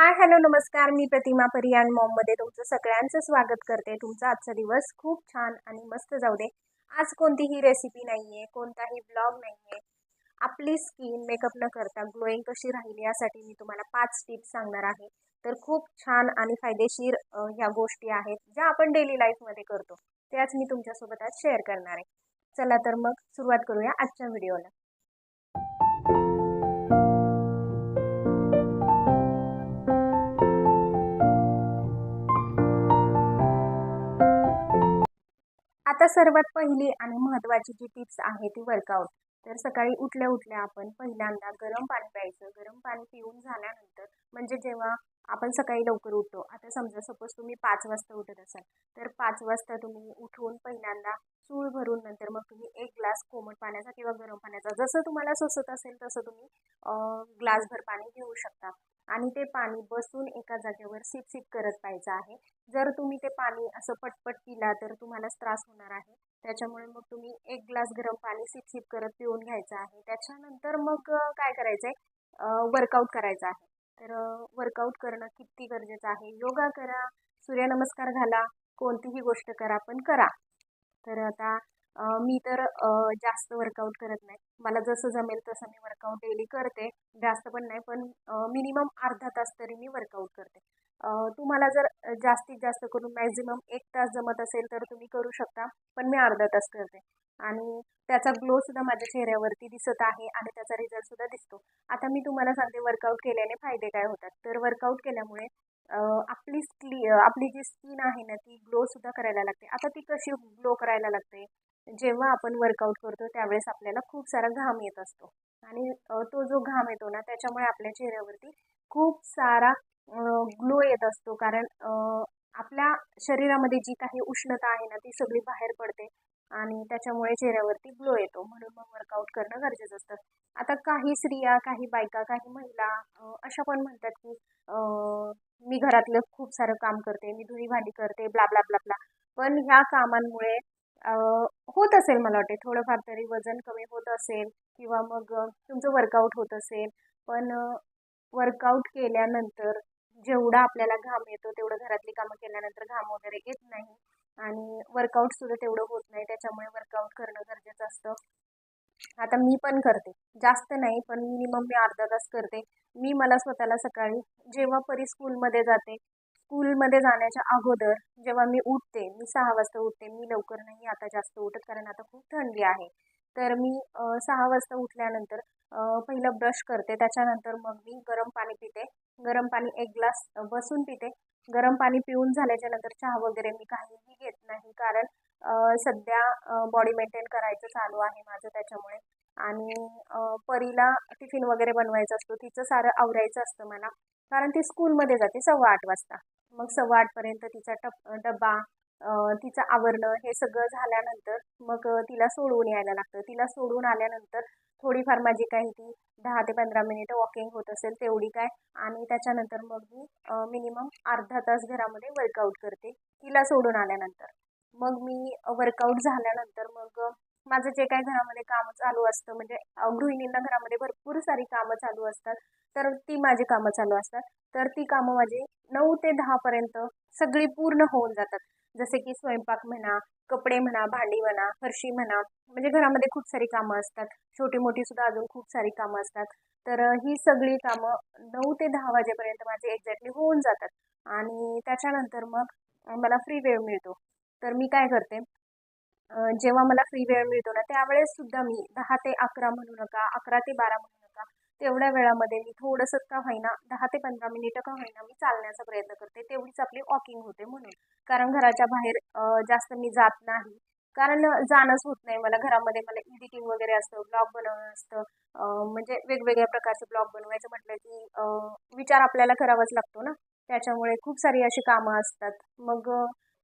Hi hello नमस्कार. मी प्रतिमा परियान. मॉममध्ये तुमचं सगळ्यांचं स्वागत करते. तुमचा आजचा दिवस खूप छान आणि मस्त जाऊ दे. आज कोणतीही रेसिपी नाही आहे कोणताही ब्लॉग नाही आहे आपली स्किन मेकअप न करता ग्लोईंग कशी राहील यासाठी मी तुम्हाला पाच टिप्स सांगणार आहे. तर खूप छान आणि फायदेशीर ह्या गोष्टी आहेत ज्या आपण डेली लाईफमध्ये करतो. त्याच मी तुमच्यासोबत आज शेअर करणार आहे. चला तर मग सुरुवात करूया आजच्या व्हिडिओला आता सर्वात पहिली आणि महत्त्वाची जी टिप्स आहे ती वर्कआउट तर सकाळी उठल्या उठल्या आपण पहिल्यांदा गरम पाणी प्यायचं. गरम पाणी पिऊन झाल्यानंतर म्हणजे जेव्हा आपण सकाळी लवकर उठतो आता समजा सपोज तुम्ही पाच वाजता उठत असाल तर पाच वाजता तुम्ही उठून पहिल्यांदा चूळ भरून नंतर मग तुम्ही एक ग्लास कोमट पाण्याचा किंवा गरम पाण्याचा जसं तुम्हाला सोसत असेल तसं तुम्ही ग्लासभर पाणी घेऊ शकता. आणि ते पाणी बसून एका जागेवर सिपसिप करत पाहिजे आहे. जर तुम्ही ते पाणी असं पटपट पिला तर तुम्हालाच त्रास होणार आहे. त्याच्यामुळे मग तुम्ही एक ग्लास गरम पाणी सिपसिप करत पिऊन घ्यायचं आहे. त्याच्यानंतर मग काय करायचं आहे वर्कआउट करायचं आहे. तर वर्कआउट करणं किती गरजेचं आहे? योगा करा. सूर्यनमस्कार घाला. कोणतीही गोष्ट करा पण करा. तर आता मी तर जास्त वर्कआउट करत नाही. मला जसं जमेल तसं मी वर्कआउट डेली करते. जास्त पण नाही पण मिनिमम अर्धा तास तरी मी वर्कआउट करते. तुम्हाला जर जास्तीत जास्त करून मॅक्झिमम एक तास जमत असेल तर तुम्ही करू शकता पण मी अर्धा तास करते. आणि त्याचा ग्लोसुद्धा माझ्या चेहऱ्यावरती दिसत आहे आणि त्याचा रिझल्टसुद्धा दिसतो. आता मी तुम्हाला सांगते वर्कआउट केल्याने फायदे काय होतात. तर वर्कआउट केल्यामुळे आपली स्क्ली आपली जी स्किन आहे ना ती ग्लोसुद्धा करायला लागते. आता ती कशी ग्लो करायला लागते? जेव्हा आपण वर्कआउट करतो त्यावेळेस आपल्याला खूप सारा घाम येत असतो. आणि तो जो घाम येतो ना त्याच्यामुळे आपल्या चेहऱ्यावरती खूप सारा ग्लो येत असतो. कारण आपल्या शरीरामध्ये जी काही उष्णता आहे ना ती सगळी बाहेर पडते आणि त्याच्यामुळे चेहऱ्यावरती ग्लो येतो. म्हणून मग वर्कआउट करणं गरजेचं असतं. आता काही स्त्रिया काही बायका काही महिला अशा पण म्हणतात की मी घरातलं खूप सारं काम करते मी धुणी भांडी करते ब्ला ब्ला ब्ला ब्ला. पण ह्या कामांमुळे होत असेल मला वाटते थोडंफार तरी वजन कमी होत असेल किंवा मग तुमचं वर्कआउट होत असेल. पण वर्कआउट केल्यानंतर जेवढा आपल्याला घाम येतो तेवढं घरातली कामं केल्यानंतर घाम वगैरे येत नाही. आणि वर्कआउटसुद्धा तेवढं होत नाही. त्याच्यामुळे वर्कआउट करणं गरजेचं असतं. आता मी पण करते. जास्त नाही पण मिनिमम मी अर्धा तास करते. मी मला स्वतःला सकाळी जेव्हा परी स्कूलमध्ये जाते स्कूलमध्ये जाण्याच्या अगोदर जेव्हा मी उठते मी सहा वाजता उठते मी लवकर नाही आता जास्त उठत कारण आता खूप थंडी आहे. तर मी सहा वाजता उठल्यानंतर पहिलं ब्रश करते. त्याच्यानंतर मग मी गरम पाणी पिते. गरम पाणी एक ग्लास बसून पिते. गरम पाणी पिऊन झाल्याच्यानंतर चहा वगैरे मी काहीही घेत नाही कारण सध्या बॉडी मेंटेन करायचं चालू आहे माझं त्याच्यामुळे. आणि परीला टिफिन वगैरे बनवायचं असतो. तिचं सारं आवरायचं असतं मला. कारण ती स्कूलमध्ये जाते सव्वा आठ वाजता. मग सव्वा आठपर्यंत तिचा टप डबा तिचं आवरणं हे सगळं झाल्यानंतर मग तिला सोडवून यायला लागतं. तिला सोडून आल्यानंतर थोडीफार माझी काही ती दहा ते पंधरा मिनिटं वॉकिंग होत असेल तेवढी काय. आणि त्याच्यानंतर मग मी मिनिमम अर्धा तास घरामध्ये वर्कआउट करते तिला सोडून आल्यानंतर. मग मी वर्कआउट झाल्यानंतर मग माझं जे काही घरामध्ये कामं चालू असतं म्हणजे गृहिणींना घरामध्ये भरपूर सारी कामं चालू असतात तर ती माझी कामं चालू असतात. तर ती कामं माझी नऊ ते दहापर्यंत सगळी पूर्ण होऊन जातात. जसे की स्वयंपाक म्हणा कपडे म्हणा भांडी म्हणा फरशी म्हणा म्हणजे घरामध्ये खूप सारी कामं असतात. छोटी मोठी सुद्धा अजून खूप सारी कामं असतात. तर ही सगळी कामं नऊ ते दहा वाजेपर्यंत माझे एक्झॅक्टली होऊन जातात. आणि त्याच्यानंतर मग मला फ्री वेळ मिळतो. तर मी काय करते जेव्हा मला फ्री वेळ मिळतो ना त्यावेळेस सुद्धा मी दहा ते अकरा म्हणू नका अकरा ते बारा म्हणू नका तेवढ्या वेळामध्ये मी थोडंसं का होईना दहा ते पंधरा मिनिटं का होईना मी चालण्याचा प्रयत्न करते. तेवढीच आपली वॉकिंग होते म्हणून. कारण घराच्या बाहेर जास्त मी जात नाही. कारण जाणंच होत नाही मला. घरामध्ये मला एडिटिंग वगैरे असतं ब्लॉग बनवणं असतं. म्हणजे वेगवेगळ्या प्रकारचे ब्लॉग बनवायचं म्हटलं की विचार आपल्याला करावाच लागतो ना. त्याच्यामुळे खूप सारी अशी कामं असतात. मग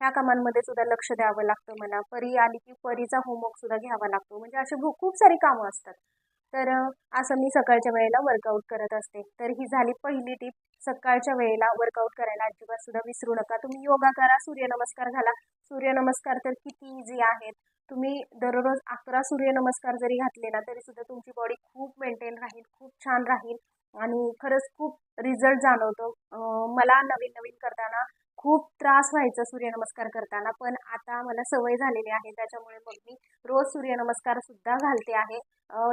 ह्या कामांमध्ये सुद्धा लक्ष द्यावं लागतं मला परी आली की परीचा होमवर्क सुद्धा घ्यावा लागतो. म्हणजे असे खूप सारी कामं असतात. तर असं मी सकाळच्या वेळेला वर्कआउट करत असते. तर ही झाली पहिली टीप सकाळच्या वेळेला वर्कआउट करायला अजिबात सुद्धा विसरू नका. तुम्ही योगा करा सूर्यनमस्कार घाला. सूर्यनमस्कार तर किती इझी आहेत. तुम्ही दररोज अकरा सूर्यनमस्कार जरी घातले ना तरी सुद्धा तुमची बॉडी खूप मेंटेन राहील खूप छान राहील. आणि खरंच खूप रिझल्ट जाणवतो. मला नवीन नवीन करताना खूप त्रास व्हायचा सूर्यनमस्कार करताना पण आता मला सवय झालेली आहे. त्याच्यामुळे मग मी रोज सूर्यनमस्कार सुद्धा घालते आहे.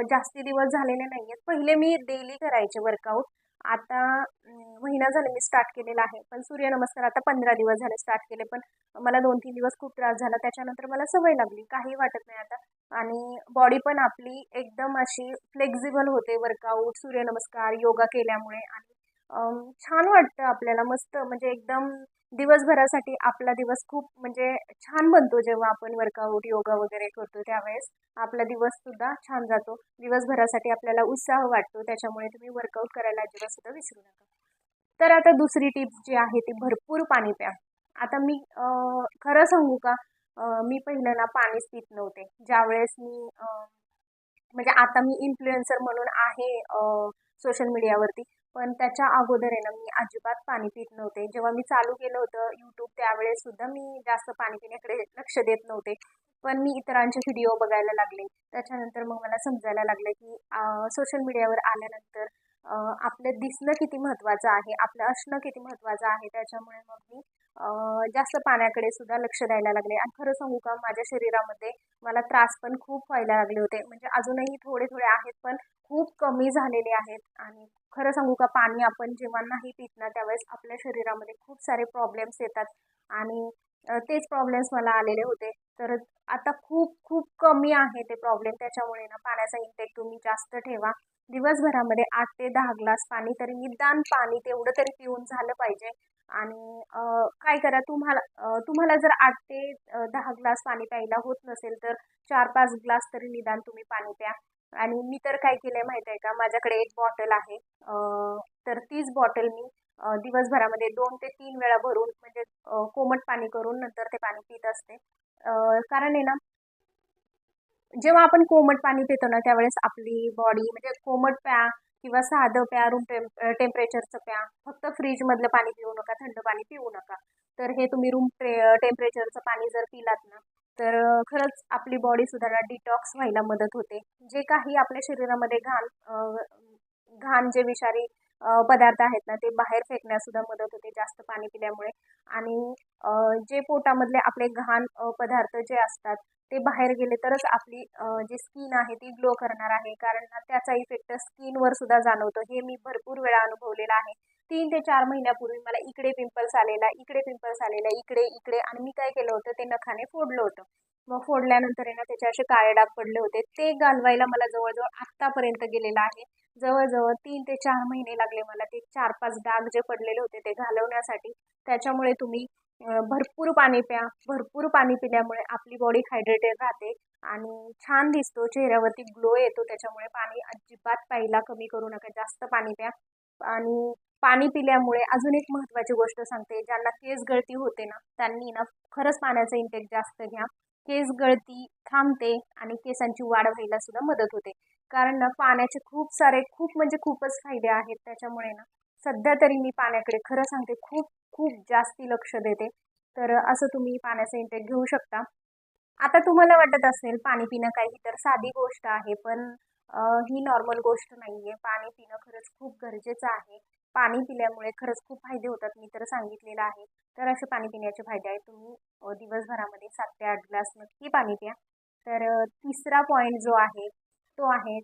जास्ती दिवस झालेले नाही आहेत पहिले मी डेली करायचे वर्कआउट आता महिना झाला मी स्टार्ट केलेला आहे. पण सूर्यनमस्कार आता पंधरा दिवस झाले स्टार्ट केले. पण मला दोन तीन दिवस खूप त्रास झाला. त्याच्यानंतर मला सवय लागली. काही वाटत नाही आता. आणि बॉडी पण आपली एकदम अशी फ्लेक्झिबल होते. वर्कआउट सूर्यनमस्कार योगा केल्यामुळे. आणि छान वाटतं आपल्याला मस्त म्हणजे एकदम दिवसभरासाठी आपला दिवस खूप म्हणजे छान बनतो जेव्हा आपण वर्कआउट योगा वगैरे करतो त्यावेळेस. आपला दिवस सुद्धा छान जातो. दिवसभरासाठी आपल्याला उत्साह वाटतो त्याच्यामुळे तुम्ही वर्कआउट करायला अजिबात सुद्धा विसरू नका. तर आता दुसरी टिप जी आहे ती भरपूर पाणी प्या. आता मी खरं सांगू का? मी पहिलं ना पाणीच पित नव्हते. ज्यावेळेस मी म्हणजे आता मी इन्फ्लुएन्सर म्हणून आहे सोशल मीडियावरती पण त्याच्या अगोदर आहे ना मी अजिबात पाणी पित नव्हते. जेव्हा मी चालू केलं होतं यूट्यूब त्यावेळेस सुद्धा मी जास्त पाणी पिण्याकडे लक्ष देत नव्हते. पण मी इतरांचे व्हिडिओ बघायला लागले. त्याच्यानंतर मग मला समजायला लागलं की सोशल मीडियावर आल्यानंतर आपलं दिसणं किती महत्त्वाचं आहे आपलं असणं किती महत्त्वाचं आहे त्याच्यामुळे मग मी जास्त पाण्याकडे सुद्धा लक्ष द्यायला लागले. आणि खरं सांगू का माझ्या शरीरामध्ये मला त्रास पण खूप व्हायला लागले होते. म्हणजे अजूनही थोडे थोडे आहेत पण खूप कमी झालेले आहेत. आणि खरं सांगू का पाणी आपण जेव्हा नाही पित ना त्यावेळेस आपल्या शरीरामध्ये खूप सारे प्रॉब्लेम्स येतात. आणि तेच प्रॉब्लेम्स मला आलेले होते. तर आता खूप खूप कमी आहे ते प्रॉब्लेम त्याच्यामुळे ना पाण्याचा इंटेक तुम्ही जास्त ठेवा. दिवसभरामध्ये आठ ते दहा ग्लास पाणी तरी निदान पाणी तेवढं तरी पिऊन झालं पाहिजे. आणि काय करा तुम्हाला तुम्हाला जर आठ ते दहा ग्लास पाणी प्यायला होत नसेल तर चार पाच ग्लास तरी निदान तुम्ही पाणी प्या. आणि मी तर काय केलं आहे माहीत आहे का? माझ्याकडे एक बॉटल आहे. तर तीच बॉटल मी दिवसभरामध्ये दोन ते तीन वेळा भरून म्हणजे कोमट पाणी करून नंतर ते पाणी पित असते. कारण आहे ना जेव्हा आपण कोमट पाणी पितो ना त्यावेळेस आपली बॉडी म्हणजे कोमट प्या किंवा साधं प्या रूम टेम टेम्परेचरचं प्या फक्त फ्रीजमधलं पाणी पिऊ नका थंड पाणी पिऊ नका. तर हे तुम्ही रूम टे टेम्परेचरचं पाणी जर पिलात ना तर खरंच आपली बॉडी सुद्धा डिटॉक्स व्हायला मदत होते. जे काही आपल्या शरीरामध्ये घाण घाण जे विषारी पदार्थ आहेत ना ते बाहेर फेकण्यास सुद्धा मदत होते जास्त पाणी पिल्यामुळे. आणि जे पोटामधले आपले घाण पदार्थ जे असतात ते बाहेर गेले तरच आपली जी स्किन आहे ती ग्लो करणार आहे. कारण त्याचा इफेक्ट स्किनवर सुद्धा जाणवतो. हे मी भरपूर वेळा अनुभवलेला आहे. तीन ते चार महिन्यापूर्वी मला इकडे पिंपल्स आलेला इकडे पिंपल्स आलेला इकडे इकडे आणि मी काय केलं होतं ते नखाने फोडलं होतं. मग फोडल्यानंतर आहे ना त्याचे असे काळे डाग पडले होते. ते घालवायला मला जवळजवळ आत्तापर्यंत गेलेलं आहे. जवळजवळ तीन ते चार महिने लागले मला ते चार पाच डाग जे पडलेले होते ते घालवण्यासाठी. त्याच्यामुळे तुम्ही भरपूर पाणी प्या भरपूर पाणी पिल्यामुळे आपली बॉडी हायड्रेटेड राहते आणि छान दिसतो. चेहऱ्यावरती ग्लो येतो त्याच्यामुळे पाणी अजिबात प्यायला कमी करू नका. जास्त पाणी प्या. आणि पाणी पिल्यामुळे अजून एक महत्त्वाची गोष्ट सांगते. ज्यांना केस गळती होते ना त्यांनी ना खरंच पाण्याचा इंटेक जास्त घ्या. केस गळती थांबते आणि केसांची वाढ व्हायला सुद्धा मदत होते. कारण ना पाण्याचे खूप सारे खूप म्हणजे खूपच फायदे आहेत त्याच्यामुळे ना. सध्या तरी मी पाण्याकडे खरं सांगते खूप खूप जास्ती लक्ष देते. तर असं तुम्ही पाण्याचा इंटेक घेऊ शकता. आता तुम्हाला वाटत असेल पाणी पिणं काही तर साधी गोष्ट आहे पण ही नॉर्मल गोष्ट नाही आहे पाणी पिणं खरंच खूप गरजेचं आहे. पाणी पिल्यामुळे खरंच खूप फायदे होतात मी तर सांगितलेलं आहे. तर असे पाणी पिण्याचे फायदे आहेत. तुम्ही दिवसभरामध्ये सात ते आठ ग्लास नक्की पाणी प्या. तर तिसरा पॉईंट जो आहे तो आहे.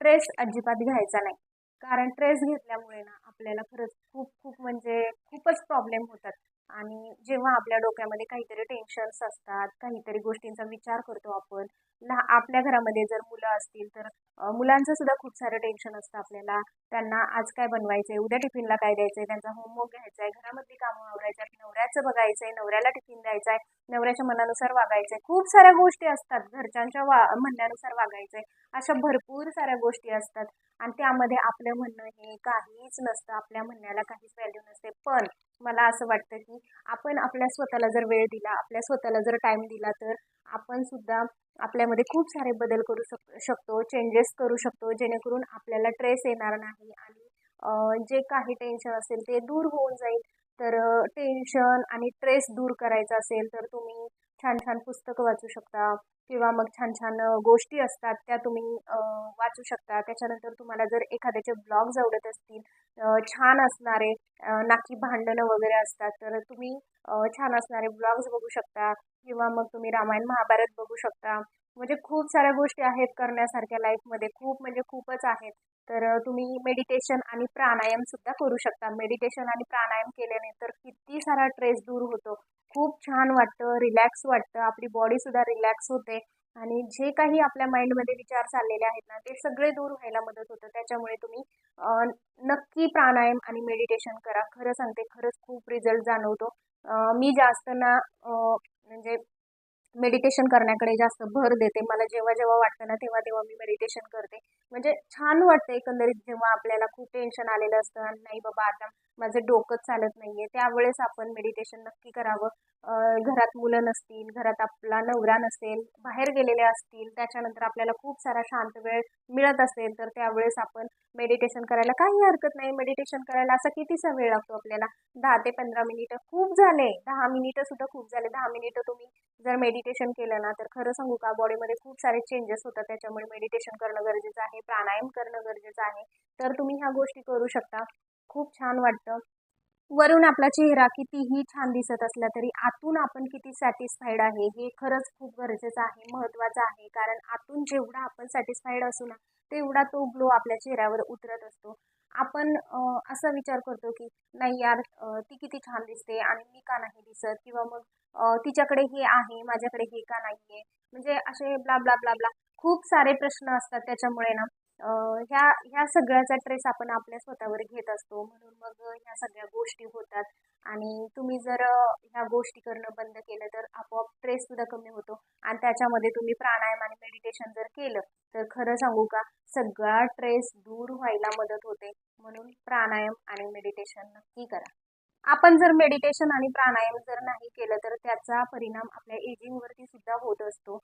ट्रेस अजिबात घ्यायचा नाही. कारण ट्रेस घेतल्यामुळे ना आपल्याला खरंच खूप खूप म्हणजे खूपच प्रॉब्लेम होतात. आणि जेव्हा आपल्या डोक्यामध्ये काहीतरी टेन्शन्स असतात काहीतरी गोष्टींचा विचार करतो आपण लहा आपल्या घरामध्ये जर मुलं असतील तर मुलांचं सुद्धा खूप सारं टेन्शन असतं आपल्याला. त्यांना आज काय बनवायचं आहे उद्या टिफिनला काय द्यायचं आहे त्यांचा होमवर्क घ्यायचा आहे घरामधली कामं आवरायचं आहे नवऱ्याचं बघायचं आहे नवऱ्याला टिफिन द्यायचा आहे नवऱ्याच्या मनानुसार वागायचं आहे खूप साऱ्या गोष्टी असतात घरच्यांच्या वा म्हणण्यानुसार वागायचं आहे अशा भरपूर साऱ्या गोष्टी असतात. आणि त्यामध्ये आपलं म्हणणं हे काहीच नसतं आपल्या म्हणण्याला काहीच व्हॅल्यू नसते. पण मला असं वाटतं की आपण आपल्या स्वतःला जर वेळ दिला आपल्या स्वतःला जर टाईम दिला तर आपण सुद्धा आपल्यामध्ये खूप सारे बदल करू शक शकतो चेंजेस करू शकतो जेणेकरून आपल्याला ट्रेस येणार नाही आणि जे काही टेन्शन असेल ते दूर होऊन जाईल. तर टेन्शन आणि ट्रेस दूर करायचं असेल तर तुम्ही छान छान पुस्तकं वाचू शकता. किंवा मग छान छान गोष्टी असतात त्या तुम्ही वाचू शकता. त्याच्यानंतर तुम्हाला जर एखाद्याचे ब्लॉग्स आवडत असतील छान असणारे नाकी भांडणं वगैरे असतात तर तुम्ही छान असणारे ब्लॉग्स बघू शकता किंवा मग तुम्ही रामायण महाभारत बघू शकता. म्हणजे खूप साऱ्या गोष्टी आहेत करण्यासारख्या लाईफमध्ये. खूप म्हणजे खूपच आहेत. तर तुम्ही मेडिटेशन आणि प्राणायाम सुद्धा करू शकता. मेडिटेशन आणि प्राणायाम केल्याने तर किती सारा स्ट्रेस दूर होतो. खूप छान वाटतं रिलॅक्स वाटतं. आपली बॉडीसुद्धा रिलॅक्स होते. आणि जे काही आपल्या माइंडमध्ये विचार चाललेले आहेत ना ते सगळे दूर व्हायला मदत होतं. त्याच्यामुळे तुम्ही नक्की प्राणायाम आणि मेडिटेशन करा. खरं सांगते खरंच खूप रिझल्ट जाणवतो. मी जास्त ना म्हणजे मेडिटेशन करण्याकडे जास्त भर देते. मला जेव्हा जेव्हा वाटतं ना तेव्हा तेव्हा मी मेडिटेशन करते. म्हणजे छान वाटतं एकंदरीत जेव्हा आपल्याला खूप टेन्शन आलेलं असतं आणि नाही बाबा आता माझं डोकंच चालत नाहीये. त्यावेळेस आपण मेडिटेशन नक्की करावं. घरात मुलं नसतील घरात आपला नवरा नसेल बाहेर गेलेले असतील त्याच्यानंतर आपल्याला खूप सारा शांत वेळ मिळत असेल तर त्यावेळेस आपण मेडिटेशन करायला काही हरकत नाही. मेडिटेशन करायला असा कितीसा वेळ लागतो आपल्याला? दहा ते पंधरा मिनिटं खूप झाले. दहा मिनिटं सुद्धा खूप झाले. दहा मिनिटं तुम्ही जर मेडिटेशन केलं ना तर खरं सांगू का बॉडीमध्ये खूप सारे चेंजेस होतात. त्याच्यामुळे मेडिटेशन करणं गरजेचं आहे प्राणायाम करणं गरजेचं आहे. तर तुम्ही ह्या गोष्टी करू शकता. खूप छान वाटतं. वरून आपला चेहरा कितीही छान दिसत असला तरी आतून आपण किती सॅटिस्फाईड आहे हे खरंच खूप गरजेचं आहे महत्त्वाचं आहे. कारण आतून जेवढा आपण सॅटिस्फाईड असू ना तेवढा तो ग्लो आपल्या चेहऱ्यावर उतरत असतो. आपण असा विचार करतो की नाही यार ती किती छान दिसते आणि मी का नाही दिसत? किंवा मग तिच्याकडे हे आहे माझ्याकडे हे का नाही आहे म्हणजे असे ब्ला ब्ला ब्ला ब्ला खूप सारे प्रश्न असतात त्याच्यामुळे ना ह्या ह्या सगळ्याचा ट्रेस आपण आपल्या स्वतःवर घेत असतो. म्हणून मग ह्या सगळ्या गोष्टी होतात. आणि तुम्ही जर ह्या गोष्टी करणं बंद केलं तर आपोआप ट्रेस सुद्धा कमी होतो. आणि त्याच्यामध्ये तुम्ही प्राणायाम आणि मेडिटेशन जर केलं तर खरं सांगू का? सगळा ट्रेस दूर व्हायला मदत होते. म्हणून प्राणायाम आणि मेडिटेशन नक्की करा. आपण जर मेडिटेशन आणि प्राणायाम जर नाही केलं तर त्याचा परिणाम आपल्या एजिंगवरती सुद्धा होत असतो.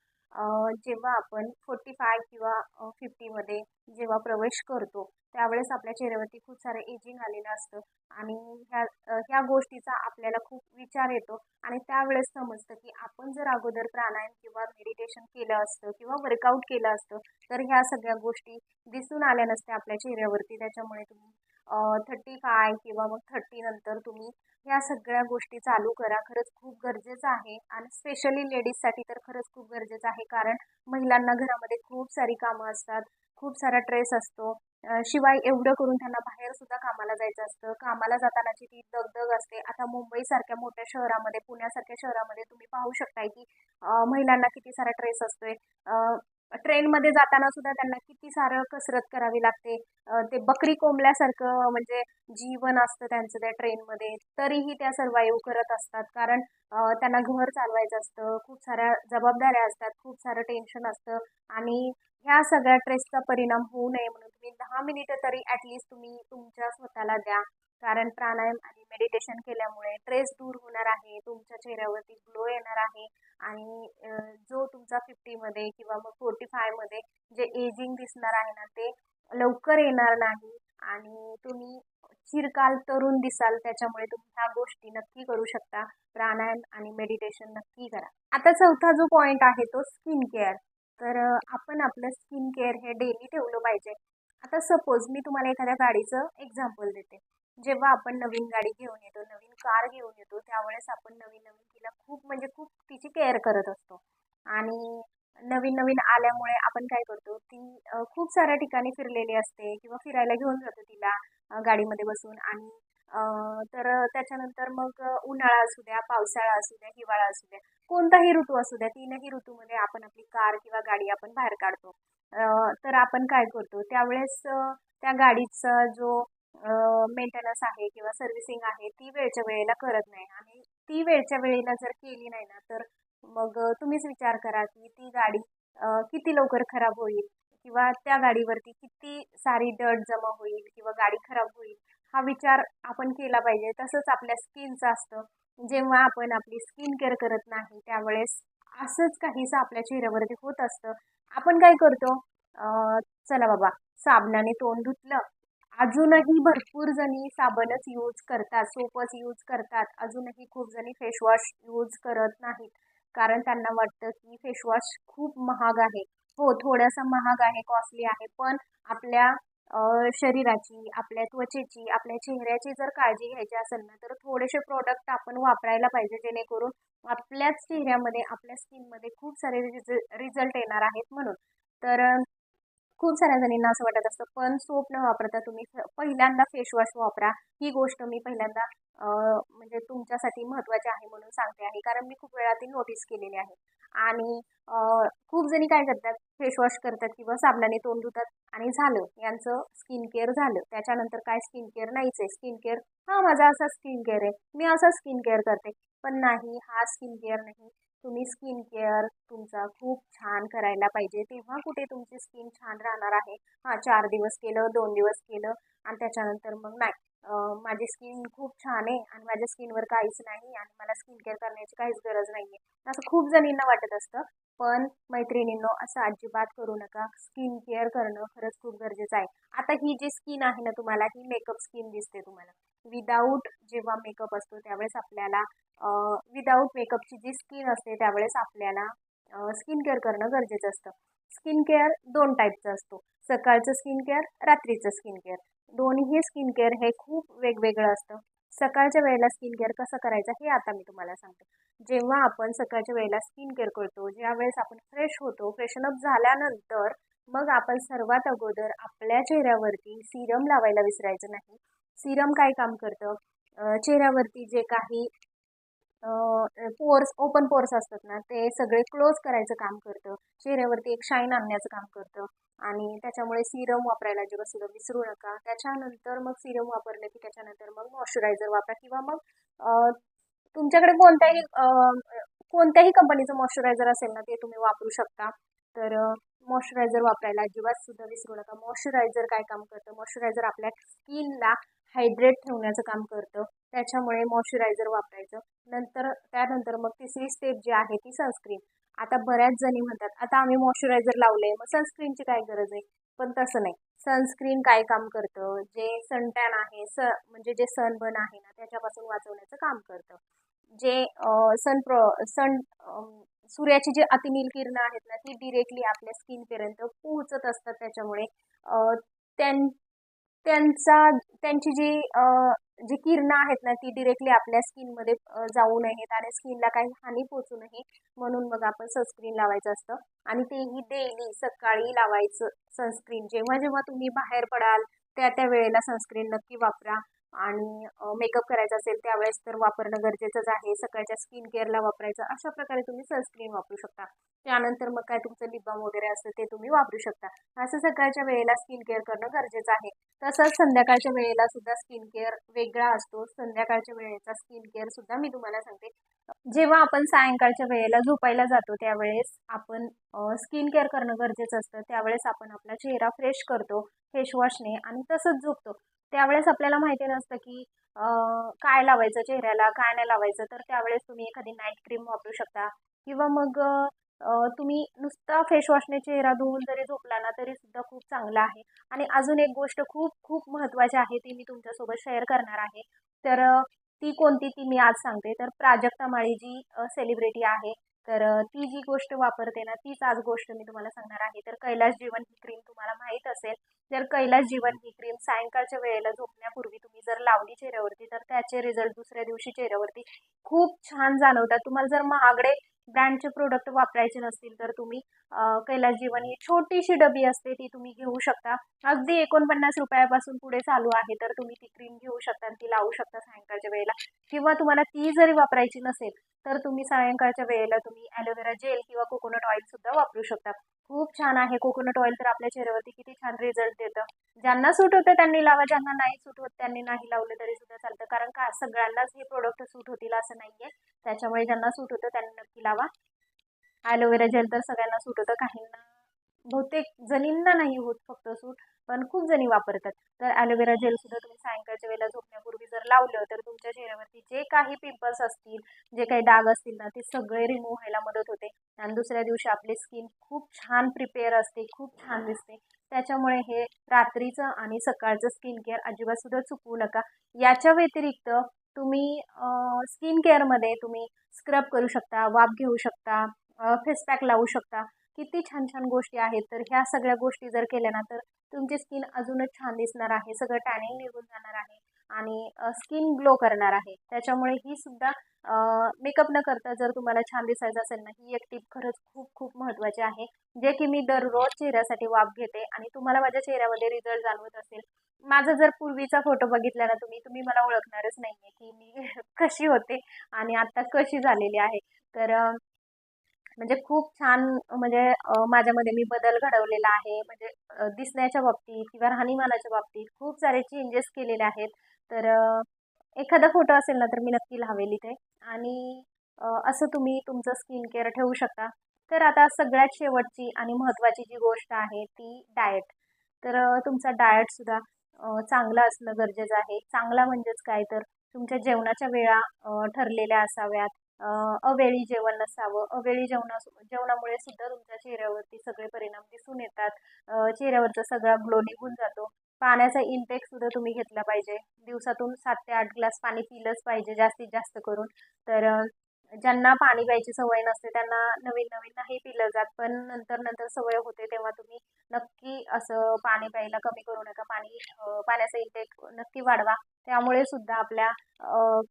जेव्हा आपण फोर्टी फाय किंवा फिफ्टीमध्ये जेव्हा प्रवेश करतो त्यावेळेस आपल्या चेहऱ्यावरती खूप सारं एजिंग आलेलं असतं आणि ह्या ह्या गोष्टीचा आपल्याला खूप विचार येतो आणि त्यावेळेस समजतं की आपण जर अगोदर प्राणायाम किंवा मेडिटेशन केलं असतं किंवा वर्कआउट केलं असतं तर ह्या सगळ्या गोष्टी दिसून आल्या नसत्या आपल्या चेहऱ्यावरती. त्याच्यामुळे तुम्ही थर्टी फाय किंवा मग थर्टी नंतर तुम्ही ह्या सगळ्या गोष्टी चालू करा. खरंच खूप गरजेचं आहे आणि स्पेशली लेडीजसाठी तर खरंच खूप गरजेचं आहे. कारण महिलांना घरामध्ये खूप सारी कामं असतात खूप सारा ट्रेस असतो. शिवाय एवढं करून त्यांना बाहेर सुद्धा कामाला जायचं असतं. कामाला जातानाची ती दगदग असते. आता मुंबईसारख्या मोठ्या शहरामध्ये पुण्यासारख्या शहरामध्ये तुम्ही पाहू शकताय की महिलांना किती सारा ट्रेस असतोय. ट्रेनमध्ये जाताना सुद्धा त्यांना किती सारं कसरत करावी लागते. ते बकरी कोंबल्यासारखं म्हणजे जीवन असतं त्यांचं त्या ट्रेनमध्ये. तरीही त्या सर्वाईव्ह करत असतात. कारण त्यांना घर चालवायचं असतं. खूप साऱ्या जबाबदाऱ्या असतात. खूप सारं टेन्शन असतं. आणि ह्या सगळ्या ट्रेसचा परिणाम होऊ नये म्हणून तुम्ही दहा मिनिटं तरी ॲटलिस्ट तुम्ही तुमच्या स्वतःला द्या. कारण प्राणायाम आणि मेडिटेशन केल्यामुळे ट्रेस दूर होणार आहे तुमच्या चेहऱ्यावरती ग्लो येणार आहे आणि जो तुमचा फिफ्टीमध्ये किंवा मग फोर्टी फायमध्ये जे एजिंग दिसणार आहे ना ते लवकर येणार नाही आणि तुम्ही चिरकाल तरुण दिसाल त्याच्यामुळे तुम्ही ह्या गोष्टी नक्की करू शकता. प्राणायाम आणि मेडिटेशन नक्की करा. आता चौथा जो पॉईंट आहे तो स्किन केअर तर आपण आपलं स्किन केअर हे डेली ठेवलं पाहिजे. आता सपोज मी तुम्हाला एखाद्या गाडीचं एक्झाम्पल देते. जेव्हा आपण नवीन गाडी घेऊन येतो नवीन कार घेऊन येतो त्यावेळेस आपण नवीन नवीन तिला खूप म्हणजे खूप तिची केअर करत असतो. आणि नवीन नवीन आल्यामुळे आपण काय करतो ती खूप साऱ्या ठिकाणी फिरलेली असते किंवा फिरायला घेऊन जातो तिला गाडीमध्ये बसून. आणि तर त्याच्यानंतर मग उन्हाळा असू द्या पावसाळा असू द्या हिवाळा असू द्या कोणताही ऋतू असू द्या तीनही ऋतूमध्ये आपण आपली कार किंवा गाडी आपण बाहेर काढतो. तर आपण काय करतो त्यावेळेस त्या गाडीचा जो मेंटेनन्स आहे किंवा सर्व्हिसिंग आहे ती वेळच्या वेळेला करत नाही. आणि ती वेळच्या वेळेला जर केली नाही ना तर मग तुम्हीच विचार करा की ती गाडी किती लवकर खराब होईल? किंवा त्या गाडीवरती किती सारी डट जमा होईल? किंवा गाडी खराब होईल? हा विचार आपण केला पाहिजे. तसंच आपल्या स्किनचं असतं. जेव्हा आपण आपली स्किन केअर करत नाही त्यावेळेस असंच काहीसं आपल्या चेहऱ्यावरती होत असतं. आपण काय करतो? चला बाबा साबणाने तोंड धुतलं. अजूनही भरपूर जणी साबणच यूज करतात सोपच यूज करतात. अजूनही खूप जणी फेसवॉश यूज करत नाहीत. कारण त्यांना वाटतं की फेसवॉश खूप महाग आहे. हो थोडंसं महाग आहे कॉस्टली आहे. पण आपल्या शरीराची आपल्या त्वचेची आपल्या चेहऱ्याची जर काळजी घ्यायची असेल ना तर थोडेसे प्रोडक्ट आपण वापरायला पाहिजे जेणेकरून आपल्याच चेहऱ्यामध्ये आपल्या स्किनमध्ये खूप सारे रिझल्ट येणार आहेत म्हणून. तर खूप साऱ्या जणींना असं वाटत असतं पण सोप न वापरता तुम्ही पहिल्यांदा फेसवॉश वापरा. ही गोष्ट मी पहिल्यांदा म्हणजे तुमच्यासाठी महत्त्वाची आहे म्हणून सांगते आहे. कारण मी खूप वेळा ती नोटीस केलेली आहे. आणि खूप जणी काय करतात फेसवॉश करतात किंवा साबणाने तोंड धुतात आणि झालं यांचं स्किन केअर झालं. त्याच्यानंतर काय स्किन केअर नाहीच आहे. स्किन केअर हा माझा असा स्किन केअर आहे. मी असा स्किन केअर करते. पण नाही हा स्किन केअर नाही. तुम्ही स्किन केअर तुमचा खूप छान करायला पाहिजे. तेव्हा कुठे तुमची स्किन छान राहणार आहे? हा चार दिवस केलं दोन दिवस केलं आणि त्याच्यानंतर मग नाही. माझी स्किन खूप छान आहे आणि माझ्या स्किनवर काहीच नाही आणि मला स्किन केअर करण्याची काहीच गरज नाही आहे असं खूप जणींना वाटत असतं पण मैत्रिणींनो असं अजिबात करू नका. स्किन केअर करणं खरंच खूप गरजेचं आहे. आता ही जी स्किन आहे ना तुम्हाला ही मेकअप स्किन दिसते तुम्हाला. विदाऊट जेव्हा मेकअप असतो त्यावेळेस आपल्याला विदाऊट मेकअपची जी स्किन असते त्यावेळेस आपल्याला स्किन केअर करणं गरजेचं असतं. स्किन केअर दोन टाईपचं असतो. सकाळचं स्किन केअर रात्रीचं स्किन केअर दोन्ही स्किन केअर हे खूप वेगवेगळं असतं. सकाळच्या वेळेला स्किन केअर कसं करायचं हे आता मी तुम्हाला सांगते. जेव्हा आपण सकाळच्या वेळेला स्किन केअर करतो ज्या वेळेस आपण फ्रेश होतो फ्रेशनअप झाल्यानंतर मग आपण सर्वात अगोदर आपल्या चेहऱ्यावरती सिरम लावायला विसरायचं नाही. सिरम काय काम करतं? चेहऱ्यावरती जे काही पोर्स ओपन पोर्स असतात ना ते सगळे क्लोज करायचं काम करतं. चेहऱ्यावरती एक शाईन आणण्याचं काम करतं. आणि त्याच्यामुळे सिरम वापरायला जेव्हा सुद्धा विसरू नका. त्याच्यानंतर मग सिरम वापरलं की त्याच्यानंतर मग मॉइश्चरायझर वापरा किंवा मग तुमच्याकडे कोणत्याही कोणत्याही कंपनीचं मॉइश्चरायझर असेल ना ते तुम्ही वापरू शकता. तर मॉइश्चरायझर वापरायला अजिबात सुद्धा विसरू नका. मॉइश्चरायझर काय काम करतं? मॉइश्चरायझर आपल्या स्किनला हायड्रेट ठेवण्याचं काम करतं. त्याच्यामुळे मॉइश्चरायझर वापरायचं. नंतर त्यानंतर मग तिसरी स्टेप जी आहे ती सनस्क्रीन आता बऱ्याच जणी म्हणतात आता आम्ही मॉइश्चरायझर लावलंय मग सनस्क्रीनची काय गरज आहे? पण तसं नाही. सनस्क्रीन काय काम करतं? जे सनटॅन आहे स म्हणजे जे सनबर्न आहे ना त्याच्यापासून वाचवण्याचं काम करतं. जे सन प्रो सन सूर्याची जी अतिनील किरणं आहेत ना ती डिरेक्टली आपल्या स्किनपर्यंत पोहोचत असतात त्याच्यामुळे त्यां त्यांचा त्यांची जी जी किरणं आहेत ना ती डिरेक्टली आपल्या स्किनमध्ये जाऊ नयेत आणि स्किनला काही हानी पोचू नये म्हणून मग आपण सनस्क्रीन लावायचं असतं. आणि तेही डेली सकाळी लावायचं सनस्क्रीन जेव्हा जेव्हा तुम्ही बाहेर पडाल त्या त्या वेळेला सनस्क्रीन नक्की वापरा. आणि मेकअप करायचा असेल त्यावेळेस तर वापरणं गरजेचंच आहे. सकाळच्या स्किन केअरला वापरायचं अशा प्रकारे तुम्ही सनस्क्रीन वापरू शकता. त्यानंतर मग काय तुमचं लिपबाम वगैरे असतं ते तुम्ही वापरू शकता. असं सकाळच्या वेळेला स्किन केअर करणं गरजेचं आहे. तसंच संध्याकाळच्या वेळेला सुद्धा स्किन केअर वेगळा असतो. संध्याकाळच्या वेळेचा स्किन केअर सुद्धा मी तुम्हाला सांगते. जेव्हा आपण सायंकाळच्या वेळेला झोपायला जातो त्यावेळेस आपण स्किन केअर करणं गरजेचं असतं. त्यावेळेस आपण आपला चेहरा फ्रेश करतो फेशवॉशने आणि तसंच झोपतो. त्यावेळेस आपल्याला माहिती नसतं की काय लावायचं चेहऱ्याला काय नाही लावायचं. तर त्यावेळेस तुम्ही एखादी नाईट क्रीम वापरू शकता. किंवा मग तुम्ही नुसता फेसवॉशने चेहरा धुवून जरी झोपला ना तरी सुद्धा खूप चांगला आहे. आणि अजून एक गोष्ट खूप खूप महत्त्वाची आहे ती मी तुमच्यासोबत शेअर करणार आहे. तर ती कोणती ती मी आज सांगते. तर प्राजक्ता माळी जी सेलिब्रिटी आहे. तर ती जी गोष्ट वापरते ना तीच आज गोष्ट मी तुम्हाला सांगणार आहे. तर कैलास जीवन ही क्रीम तुम्हाला माहीत असेल जर कैलास जीवन ही क्रीम सायंकाळच्या वेळेला झोपण्यापूर्वी तुम्ही जर लावली चेहऱ्यावरती तर त्याचे रिझल्ट दुसऱ्या दिवशी चेहऱ्यावरती खूप छान जाणवतात. तुम्हाला जर महागडे ब्रँडचे प्रोडक्ट वापरायचे नसतील तर तुम्ही कैलास जीवन ही छोटीशी डबी असते ती तुम्ही घेऊ शकता. अगदी एकोणपन्नास रुपयापासून पुढे चालू आहे तर तुम्ही ती क्रीम घेऊ शकता आणि ती लावू शकता सायंकाळच्या वेळेला. किंवा तुम्हाला ती जरी वापरायची नसेल तर तुम्ही सायंकाळच्या वेळेला तुम्ही ॲलोवेरा जेल किंवा कोकोनट ऑइल सुद्धा वापरू शकता. खूप छान आहे. कोकोनट ऑइल तर आपल्या चेहऱ्यावरती किती छान रिझल्ट देतं. ज्यांना सूट होतं त्यांनी लावा ज्यांना नाही सूट होत त्यांनी नाही लावलं तरी सुद्धा चालतं. कारण का? सगळ्यांनाच हे प्रोडक्ट सूट होतील असं नाही आहे त्याच्यामुळे ज्यांना सूट होतं त्यांनी नक्की लावा. ॲलोवेरा जेल तर सगळ्यांना सूट होतं. काहींना बहुतेक जणींना नाही होत फक्त सूट पण खूप जणी वापरतात. तर ॲलोवेरा जेल सुद्धा तुम्ही सायंकाळच्या वेळेला झोपण्यापूर्वी जर लावलं तर तुमच्या चेहऱ्यावरती जे काही पिंपल्स असतील जे काही डाग असतील ना ते सगळे रिमूव्ह व्हायला मदत होते. आणि दुसऱ्या दिवशी आपली स्किन खूप छान प्रिपेअर असते खूप छान दिसते. त्याच्यामुळे हे रात्रीचं आणि सकाळचं स्किन केअर अजिबात सुद्धा चुकवू नका. याच्या व्यतिरिक्त तुम्ही स्किन केअरमध्ये तुम्ही स्क्रब करू शकता वाफ घेऊ शकता फेस पॅक लावू शकता. किती छान छान गोष्टी आहेत. तर ह्या सगळ्या गोष्टी जर केल्या ना तर तुमची स्किन अजूनच छान दिसणार आहे. सगळं टॅनिंग निघून जाणार आहे आणि स्किन ग्लो करणार आहे. त्याच्यामुळे ही सुद्धा मेकअप न करता जर तुम्हाला छान दिसायचं असेल ना ही एक टीप खरंच खूप खूप महत्त्वाची आहे. जे की मी दररोज चेहऱ्यासाठी वाफ घेते आणि तुम्हाला माझ्या चेहऱ्यामध्ये रिझल्ट जाणवत असेल. माझा जर पूर्वीचा फोटो बघितला ना तुम्ही तुम्ही मला ओळखणारच नाही आहे की मी कशी होते आणि आता कशी झालेली आहे. तर म्हणजे खूप छान म्हणजे माझ्यामध्ये मी बदल घडवलेला आहे. म्हणजे दिसण्याच्या बाबतीत किंवा राहणीमानाच्या बाबतीत खूप सारे चेंजेस केलेले आहेत. तर एखादा फोटो असेल ना तर मी नक्की लावेल इथे. आणि असं तुम्ही तुमचं स्किन केअर ठेवू शकता. तर आता सगळ्यात शेवटची आणि महत्त्वाची जी गोष्ट आहे ती डाएट तर तुमचा डाएटसुद्धा चांगला असणं गरजेचं आहे. चांगला म्हणजेच काय? तर तुमच्या जेवणाच्या वेळा ठरलेल्या असाव्यात. अवेळी जेवण नसावं. अवेळी जेवणा जेवणामुळे सुद्धा तुमच्या चेहऱ्यावरती सगळे परिणाम दिसून येतात. चेहऱ्यावरचा सगळा ग्लो निघून जातो. पाण्याचा इंटेक सुद्धा तुम्ही घेतला पाहिजे. दिवसातून सात ते आठ ग्लास पाणी पिलंच पाहिजे जास्तीत जास्त करून. तर ज्यांना पाणी प्यायची सवय नसते त्यांना नवीन नवीन नाही पिलं जात पण नंतर नंतर सवय होते तेव्हा तुम्ही नक्की असं पाणी प्यायला कमी करू नका. पाणी पाण्याचा इंटेक नक्की वाढवा. त्यामुळे सुद्धा आपल्या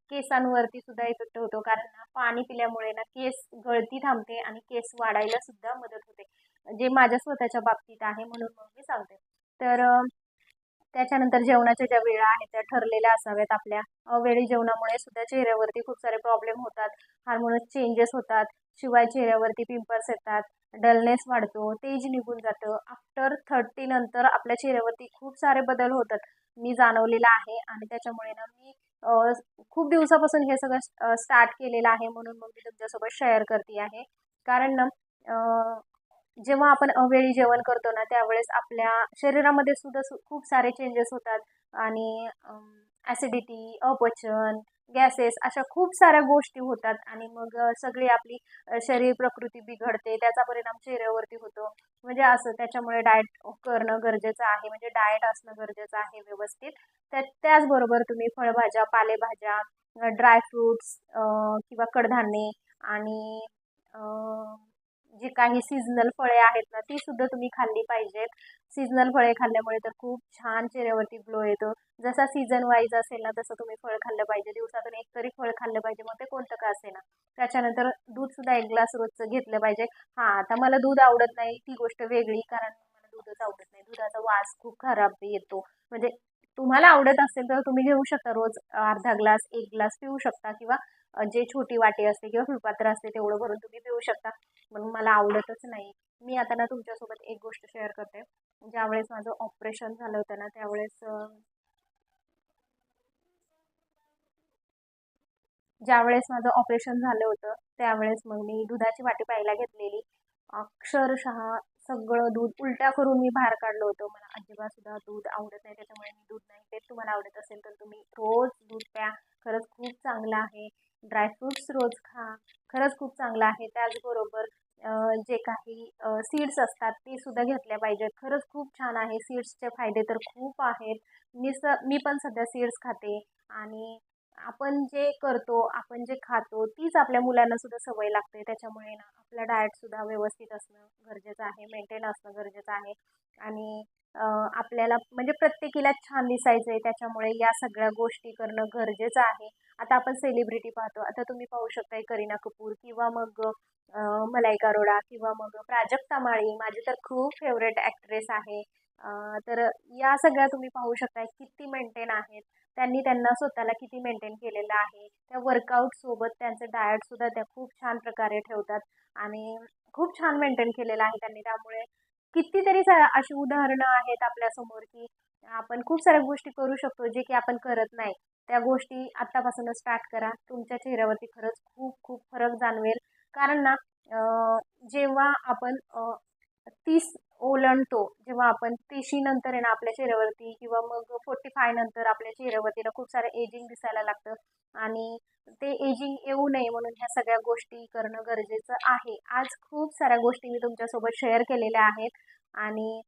केसांवरती सुद्धा इफेक्ट होतो. कारण पाणी पिल्यामुळे ना केस गळती थांबते आणि केस वाढायला सुद्धा मदत होते. जे माझ्या स्वतःच्या बाबतीत आहे म्हणून मग मी सांगते. तर त्याच्यानंतर जेवणाच्या ज्या वेळा आहेत त्या ठरलेल्या असाव्यात आपल्या. अवेळी जेवणामुळे सुद्धा चेहऱ्यावरती खूप सारे प्रॉब्लेम होतात. हार्मोनस चेंजेस होतात. शिवाय चेहऱ्यावरती पिंपल्स येतात. डलनेस वाढतो. तेज निघून जातं. आफ्टर थर्टी नंतर आपल्या चेहऱ्यावरती खूप सारे बदल होतात. मी जाणवलेला आहे आणि त्याच्यामुळे ना मी खूप दिवसापासून हे सगळं स्टार्ट केलेलं आहे म्हणून मग मी तुमच्यासोबत शेअर करते आहे. कारण ना जेव्हा आपण अवेळी जेवण करतो ना त्यावेळेस आपल्या शरीरामध्ये सुद्धा खूप सारे चेंजेस होतात. आणि ॲसिडिटी अपचन गॅसेस अशा खूप साऱ्या गोष्टी होतात. आणि मग सगळी आपली शरीर प्रकृती बिघडते त्याचा परिणाम चेहऱ्यावरती होतो. म्हणजे असं त्याच्यामुळे डाएट करणं गरजेचं आहे. म्हणजे डाएट असणं गरजेचं आहे व्यवस्थित. त्या त्याचबरोबर तुम्ही फळभाज्या पालेभाज्या ड्रायफ्रूट्स किंवा कडधान्ये आणि जी काही सीझनल फळे आहेत ना ती सुद्धा तुम्ही खाल्ली पाहिजेत. सीझनल फळे खाल्ल्यामुळे तर खूप छान चेहऱ्यावरती ग्लो येतो. जसा सीझन वाईज असेल ना तसं तुम्ही फळ खाल्लं पाहिजे. दिवसातून एक तरी फळ खाल्लं पाहिजे मग ते कोणतं का असे ना त्याच्यानंतर दूधसुद्धा एक ग्लास रोजचं घेतलं पाहिजे. हां आता मला दूध आवडत नाही ती गोष्ट वेगळी कारण मला दूधच आवडत नाही. दुधाचा वास खूप खराब येतो. म्हणजे तुम्हाला आवडत असेल तर तुम्ही घेऊ शकता. रोज अर्धा ग्लास एक ग्लास पिऊ शकता किंवा जे छोटी वाटी असते किंवा फुलपात्र असते तेवढं भरून तुम्ही पिऊ शकता. म्हणून मला आवडतच नाही. मी आता ना तुमच्यासोबत एक गोष्ट शेअर करते. ज्यावेळेस माझं ऑपरेशन झालं होतं ना त्यावेळेस ज्यावेळेस माझं ऑपरेशन झालं होतं त्यावेळेस मग मी दुधाची वाटी पाहायला घेतलेली. अक्षरशः सगळं दूध उलट्या करून मी बाहेर काढलं होतं. मला अजिबात सुद्धा दूध आवडत नाही त्याच्यामुळे मी दूध नाही ते तुम्हाला आवडत असेल तर तुम्ही रोज दूध प्या. खरंच खूप चांगलं आहे. ड्रायफ्रूट्स रोज खा. खरंच खूप चांगलं आहे. त्याचबरोबर जे काही सीड्स असतात ते सुद्धा घेतल्या पाहिजेत. खरंच खूप छान आहे. सीड्सचे फायदे तर खूप आहेत. मी स मी पण सध्या सीड्स खाते. आणि आपण जे करतो आपण जे खातो तीच आपल्या मुलांना सुद्धा सवय लागते. त्याच्यामुळे ना आपला डाएटसुद्धा व्यवस्थित असणं गरजेचं आहे मेंटेन असणं गरजेचं आहे. आणि आपल्याला म्हणजे प्रत्येकीला छान दिसायचं आहे त्याच्यामुळे या सगळ्या गोष्टी करणं गरजेचं आहे. आता आपण सेलिब्रिटी पाहतो. आता तुम्ही पाहू शकता करीना कपूर किंवा मग मलाईका अरोडा किंवा मग प्राजक्ता माळी. माझी तर खूप फेवरेट ॲक्ट्रेस आहे. तर या सगळ्या तुम्ही पाहू शकता किती मेंटेन आहेत. त्यांनी त्यांना स्वतःला किती मेंटेन केलेलं आहे. त्या वर्कआउटसोबत त्यांचं डायटसुद्धा त्या खूप छान प्रकारे ठेवतात. आणि खूप छान मेंटेन केलेलं आहे त्यांनी. त्यामुळे कितीतरी सा अशी उदाहरणं आहेत आपल्यासमोर की आपण खूप साऱ्या गोष्टी करू शकतो जे की आपण करत नाही. त्या गोष्टी आत्तापासूनच स्टार्ट करा. तुमच्या चेहऱ्यावरती खरंच खूप खूप फरक जाणवेल. कारण ना जेव्हा आपण तीस ओलांडतो जेव्हा आपण नंतर आहे ना आपल्या चेहऱ्यावरती किंवा मग फोर्टी फाय नंतर आपल्या चेहऱ्यावरती ना खूप सारं एजिंग दिसायला लागतं. आणि ते एजिंग येऊ नये म्हणून ह्या सगळ्या गोष्टी करणं गरजेचं आहे. आज खूप साऱ्या गोष्टी मी तुमच्यासोबत शेअर केलेल्या आहेत. आणि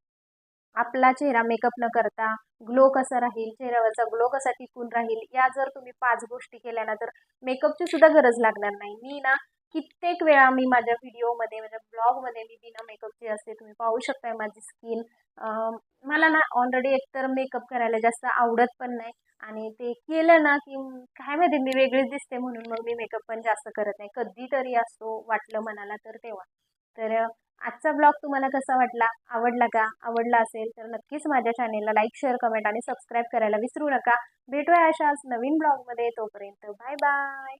आपला चेहरा मेकअप न करता ग्लो कसा राहील चेहऱ्यावरचा ग्लो कसा टिकून राहील या जर तुम्ही पाच गोष्टी केल्या ना तर मेकअपची सुद्धा गरज लागणार नाही. मी ना कित्येक वेळा मी माझ्या व्हिडिओमध्ये माझ्या ब्लॉगमध्ये मी बिना मेकअपची असते तुम्ही पाहू शकताय माझी स्किन मला ना ऑलरेडी एकतर मेकअप करायला जास्त आवडत पण नाही. आणि ते केलं ना की काय माहिती मी वेगळीच दिसते म्हणून मग मी मेकअप पण जास्त करत नाही. कधीतरी असतो वाटलं मनाला तर तेव्हा. तर आजचा ब्लॉग तुम्हाला कसा वाटला? आवडला का? आवडला असेल तर नक्कीच माझ्या चॅनेलला लाईक शेअर कमेंट आणि सबस्क्राईब करायला विसरू नका. भेटूया अशाच नवीन ब्लॉगमध्ये तोपर्यंत बाय बाय